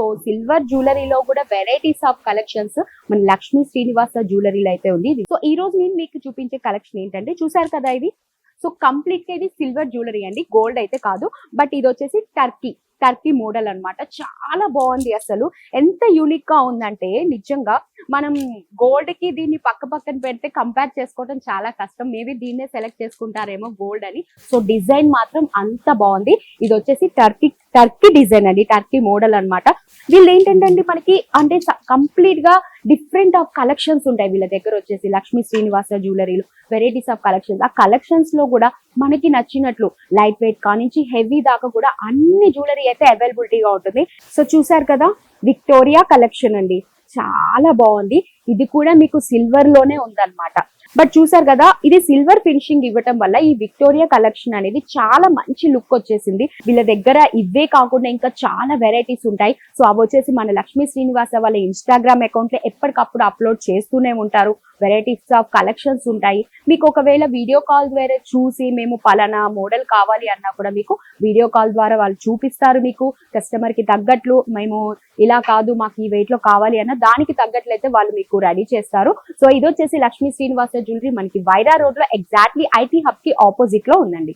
So silver జ్యువెలరీలో కూడా varieties of collections మన లక్ష్మీ శ్రీనివాస జ్యువెలరీలో అయితే ఉంది. సో ఈ రోజు నేను మీకు చూపించే కలెక్షన్ ఏంటంటే చూసారు కదా ఇది? సో కంప్లీట్గా ఇది సిల్వర్ జ్యువెలరీ అండి. గోల్డ్ అయితే కాదు. బట్ ఇది వచ్చేసి టర్కీ టర్కీ మోడల్ అన్నమాట. చాలా బాగుంది అసలు. ఎంత యూనిక్గా ఉందంటే నిజంగా మనం గోల్డ్కి దీన్ని పక్క పక్కన పెడితే కంపేర్ చేసుకోవడం చాలా కష్టం. మేబీ దీన్నే సెలెక్ట్ చేసుకుంటారేమో గోల్డ్ అని. సో డిజైన్ మాత్రం అంత బాగుంది. ఇది వచ్చేసి టర్కీ టర్కీ డిజైన్ అండి. టర్కీ మోడల్ అన్నమాట. వీళ్ళు ఏంటంటే మనకి అంటే కంప్లీట్గా డిఫరెంట్ ఆఫ్ కలెక్షన్స్ ఉంటాయి. వీళ్ళ దగ్గర వచ్చేసి లక్ష్మీ శ్రీనివాస జ్యువెలరీలు వెరైటీస్ ఆఫ్ కలెక్షన్స్. ఆ కలెక్షన్స్లో కూడా మనకి నచ్చినట్లు లైట్ వెయిట్ కానించి హెవీ దాకా కూడా అన్ని జ్యువెలరీ అయితే అవైలబిలిటీగా ఉంటుంది. సో చూసారు కదా విక్టోరియా కలెక్షన్ అండి. చాలా బాగుంది. ఇది కూడా మీకు సిల్వర్లోనే ఉందన్నమాట. బట్ చూసారు కదా ఇది సిల్వర్ ఫినిషింగ్ ఇవ్వటం వల్ల ఈ విక్టోరియా కలెక్షన్ అనేది చాలా మంచి లుక్ వచ్చేసింది. వీళ్ళ దగ్గర ఇవే కాకుండా ఇంకా చాలా వెరైటీస్ ఉంటాయి. సో అవి వచ్చేసి మన లక్ష్మీ శ్రీనివాస వాళ్ళ ఇన్స్టాగ్రామ్ అకౌంట్లో ఎప్పటికప్పుడు అప్లోడ్ చేస్తూనే ఉంటారు. వెరైటీస్ ఆఫ్ కలెక్షన్స్ ఉంటాయి. మీకు ఒకవేళ వీడియో కాల్ ద్వారా చూసి మేము పలానా మోడల్ కావాలి అన్నా కూడా మీకు వీడియో కాల్ ద్వారా వాళ్ళు చూపిస్తారు మీకు. కస్టమర్కి తగ్గట్లు మేము ఇలా కాదు మాకు ఈ వెయిట్లో కావాలి అన్న దానికి తగ్గట్లయితే వాళ్ళు మీకు రెడీ చేస్తారు. సో ఇది వచ్చేసి లక్ష్మీ శ్రీనివాస జ్యువెలరీ మనకి వైరా రోడ్లో ఎగ్జాక్ట్లీ ఐటీ హబ్కి ఆపోజిట్లో ఉందండి.